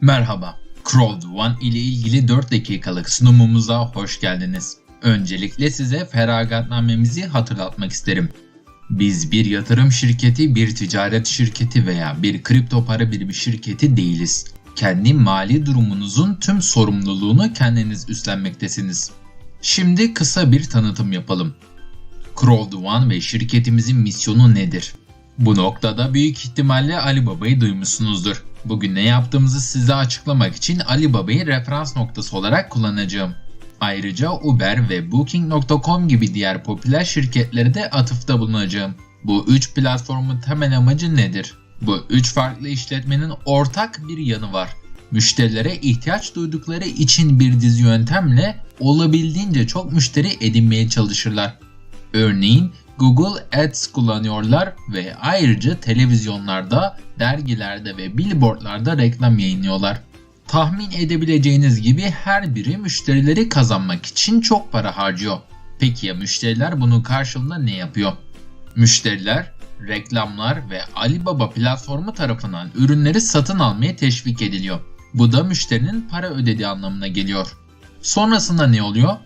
Merhaba, Crowd One ile ilgili 4 dakikalık sunumumuza hoş geldiniz. Öncelikle size feragatnamemizi hatırlatmak isterim. Biz bir yatırım şirketi, bir ticaret şirketi veya bir kripto para birimi şirketi değiliz. Kendi mali durumunuzun tüm sorumluluğunu kendiniz üstlenmektesiniz. Şimdi kısa bir tanıtım yapalım. Crowd One ve şirketimizin misyonu nedir? Bu noktada büyük ihtimalle Ali Baba'yı duymuşsunuzdur. Bugün ne yaptığımızı size açıklamak için Ali Baba'yı referans noktası olarak kullanacağım. Ayrıca Uber ve Booking.com gibi diğer popüler şirketlere de atıfta bulunacağım. Bu üç platformun temel amacı nedir? Bu üç farklı işletmenin ortak bir yanı var. Müşterilere ihtiyaç duydukları için bir dizi yöntemle olabildiğince çok müşteri edinmeye çalışırlar. Örneğin Google Ads kullanıyorlar ve ayrıca televizyonlarda, dergilerde ve billboardlarda reklam yayınlıyorlar. Tahmin edebileceğiniz gibi her biri müşterileri kazanmak için çok para harcıyor. Peki ya müşteriler bunun karşılığında ne yapıyor? Müşteriler reklamlar ve Alibaba platformu tarafından ürünleri satın almaya teşvik ediliyor. Bu da müşterinin para ödediği anlamına geliyor. Sonrasında ne oluyor?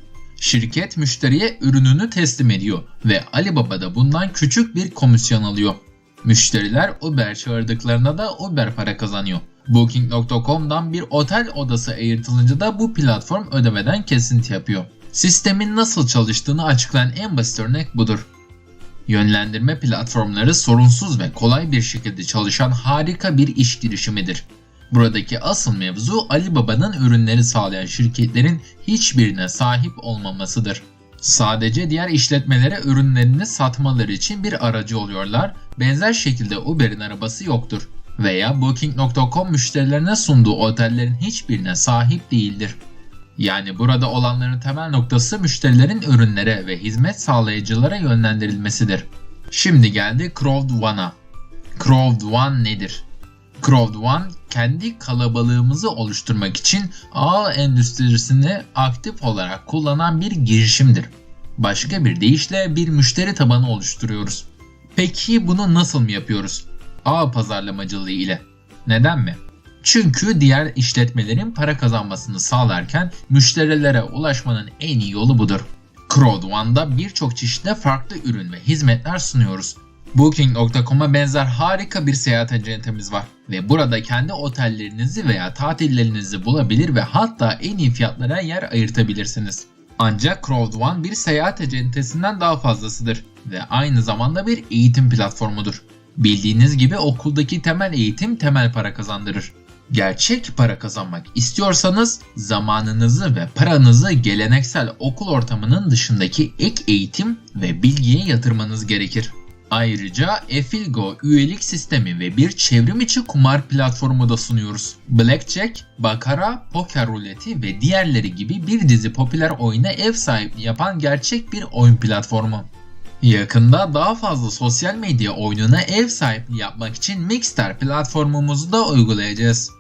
Şirket müşteriye ürününü teslim ediyor ve Alibaba da bundan küçük bir komisyon alıyor. Müşteriler Uber çağırdıklarında da Uber para kazanıyor. Booking.com'dan bir otel odası ayırtılınca da bu platform ödemeden kesinti yapıyor. Sistemin nasıl çalıştığını açıklayan en basit örnek budur. Yönlendirme platformları sorunsuz ve kolay bir şekilde çalışan harika bir iş girişimidir. Buradaki asıl mevzu Alibaba'nın ürünleri sağlayan şirketlerin hiçbirine sahip olmamasıdır. Sadece diğer işletmelere ürünlerini satmaları için bir aracı oluyorlar. Benzer şekilde Uber'in arabası yoktur veya Booking.com müşterilerine sunduğu otellerin hiçbirine sahip değildir. Yani burada olanların temel noktası müşterilerin ürünlere ve hizmet sağlayıcılara yönlendirilmesidir. Şimdi geldi Crowd One'a. Crowd One nedir? Crowd One kendi kalabalığımızı oluşturmak için ağ endüstrisini aktif olarak kullanan bir girişimdir. Başka bir deyişle bir müşteri tabanı oluşturuyoruz. Peki bunu nasıl mı yapıyoruz? Ağ pazarlamacılığı ile. Neden mi? Çünkü diğer işletmelerin para kazanmasını sağlarken müşterilere ulaşmanın en iyi yolu budur. Crowd One'da birçok çeşitli farklı ürün ve hizmetler sunuyoruz. Booking.com'a benzer harika bir seyahat acentemiz var ve burada kendi otellerinizi veya tatillerinizi bulabilir ve hatta en iyi fiyatlara yer ayırtabilirsiniz. Ancak Crowd One bir seyahat acentesinden daha fazlasıdır ve aynı zamanda bir eğitim platformudur. Bildiğiniz gibi okuldaki temel eğitim temel para kazandırır. Gerçek para kazanmak istiyorsanız zamanınızı ve paranızı geleneksel okul ortamının dışındaki ek eğitim ve bilgiye yatırmanız gerekir. Ayrıca Efilgo üyelik sistemi ve bir çevrim içi kumar platformu da sunuyoruz. Blackjack, Bakara, Poker Ruleti ve diğerleri gibi bir dizi popüler oyuna ev sahipliği yapan gerçek bir oyun platformu. Yakında daha fazla sosyal medya oyununa ev sahipliği yapmak için Mixter platformumuzu da uygulayacağız.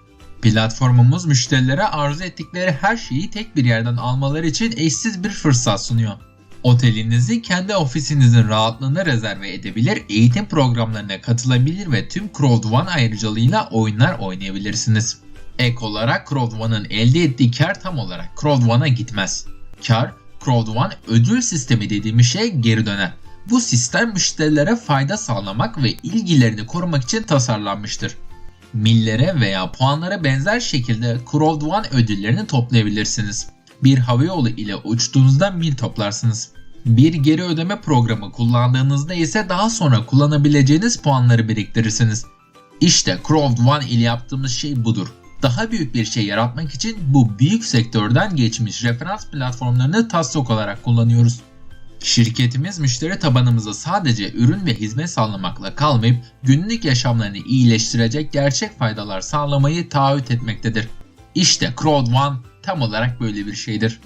Platformumuz müşterilere arzu ettikleri her şeyi tek bir yerden almaları için eşsiz bir fırsat sunuyor. Otelinizi kendi ofisinizin rahatlığına rezerve edebilir, eğitim programlarına katılabilir ve tüm Crowd One ayrıcalığıyla oyunlar oynayabilirsiniz. Ek olarak Crowd One'ın elde ettiği kar tam olarak Crowd One'a gitmez. Kar, Crowd One ödül sistemi dediğimiz şey geri döner. Bu sistem müşterilere fayda sağlamak ve ilgilerini korumak için tasarlanmıştır. Millere veya puanlara benzer şekilde Crowd One ödüllerini toplayabilirsiniz. Bir havayolu ile uçtuğunuzda mil toplarsınız. Bir geri ödeme programı kullandığınızda ise daha sonra kullanabileceğiniz puanları biriktirirsiniz. İşte Crowd One ile yaptığımız şey budur. Daha büyük bir şey yaratmak için bu büyük sektörden geçmiş referans platformlarını taslak olarak kullanıyoruz. Şirketimiz müşteri tabanımıza sadece ürün ve hizmet sağlamakla kalmayıp günlük yaşamlarını iyileştirecek gerçek faydalar sağlamayı taahhüt etmektedir. İşte Crowd One tam olarak böyle bir şeydir.